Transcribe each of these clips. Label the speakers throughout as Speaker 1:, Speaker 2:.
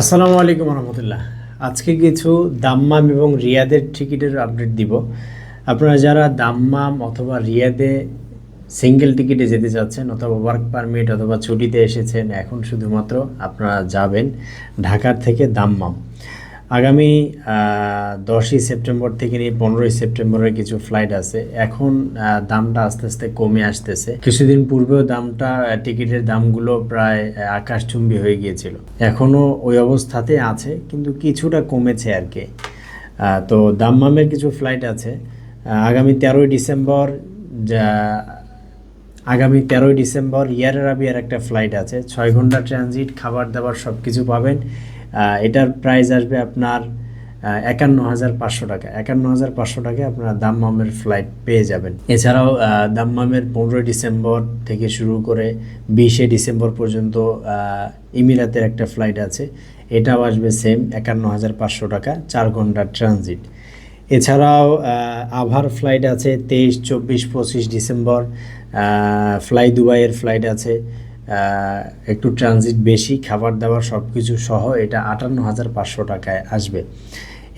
Speaker 1: আসসালামু আলাইকুম রহমতুল্লাহ। আজকে কিছু দাম্মাম এবং রিয়াদের টিকিটের আপডেট দিব। আপনারা যারা দাম্মাম অথবা রিয়াদে সিঙ্গেল টিকিটে যেতে চাচ্ছেন অথবা ওয়ার্ক পারমিট অথবা ছুটিতে এসেছেন, এখন শুধুমাত্র আপনারা যাবেন ঢাকার থেকে দাম্মাম। আগামী দশই সেপ্টেম্বর থেকে নিয়ে পনেরোই সেপ্টেম্বরের কিছু ফ্লাইট আছে। এখন দামটা আস্তে আস্তে কমে আসতেছে। কিছুদিন পূর্বেও দামটা টিকিটের দামগুলো প্রায় আকাশচুম্বী হয়ে গিয়েছিল। এখনও ওই অবস্থাতে আছে, কিন্তু কিছুটা কমেছে আর কি। তো দাম্মামের কিছু ফ্লাইট আছে। আগামী তেরোই ডিসেম্বর, যা, আগামী তেরোই ডিসেম্বর ইয়ার আরাবিয়ার একটা ফ্লাইট আছে। ছয় ঘণ্টা ট্রানজিট খাবার দাবার সব কিছু পাবেন। এটার প্রাইস আসবে আপনার একান্ন হাজার পাঁচশো টাকা। একান্ন হাজার পাঁচশো টাকায় আপনারা দাম্মামের ফ্লাইট পেয়ে যাবেন। এছাড়াও দাম্মামের পনেরোই ডিসেম্বর থেকে শুরু করে বিশে ডিসেম্বর পর্যন্ত ইমিরাতের একটা ফ্লাইট আছে। এটাও আসবে সেম একান্ন হাজার পাঁচশো টাকা, চার ঘণ্টা ট্রানজিট এছাড়াও আভার ফ্লাইট আছে তেইশ, চব্বিশ, পঁচিশ ডিসেম্বর। ফ্লাই দুবাইয়ের ফ্লাইট আছে। একটু ট্রানজিট বেশি, খাবার দাবার সব কিছু সহ এটা আটান্ন হাজার পাঁচশো টাকায় আসবে।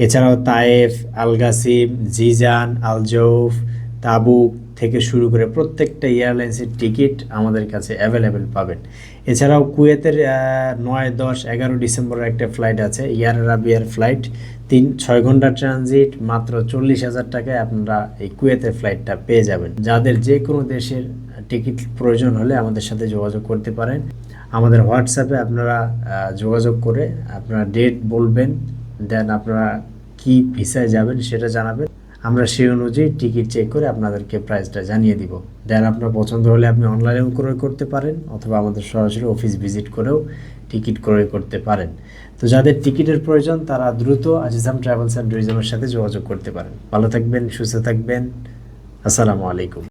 Speaker 1: এছাড়াও তায়েফ, আলগাসিম, জিজান, আলজৌফ, তাবুক থেকে শুরু করে প্রত্যেকটা এয়ারলাইন্সের টিকিট আমাদের কাছে অ্যাভেলেবেল পাবেন। এছাড়াও কুয়েতের নয়, দশ, এগারো ডিসেম্বরের একটা ফ্লাইট আছে এয়ার আরাবিয়ার ফ্লাইট। তিন, ছয় ঘণ্টা ট্রানজিট মাত্র চল্লিশ হাজার টাকায় আপনারা এই কুয়েতের ফ্লাইটটা পেয়ে যাবেন। যাদের যে কোনো দেশের টিকিট প্রয়োজন হলে আমাদের সাথে যোগাযোগ করতে পারেন। আমাদের হোয়াটসঅ্যাপে আপনারা যোগাযোগ করে আপনারা ডেট বলবেন, দেন আপনারা কি ভিসায় যাবেন সেটা জানাবেন। আমরা সেই অনুযায়ী টিকিট চেক করে আপনাদেরকে প্রাইসটা জানিয়ে দিব। দেন আপনার পছন্দ হলে আপনি অনলাইনেও ক্রয় করতে পারেন, অথবা আমাদের সরাসরি অফিস ভিজিট করেও টিকিট ক্রয় করতে পারেন। তো যাদের টিকিটের প্রয়োজন, তারা দ্রুত আজিজাম ট্রাভেলস অ্যান্ড ট্যুরিজমের সাথে যোগাযোগ করতে পারেন। ভালো থাকবেন, সুস্থ থাকবেন। আসসালামু আলাইকুম।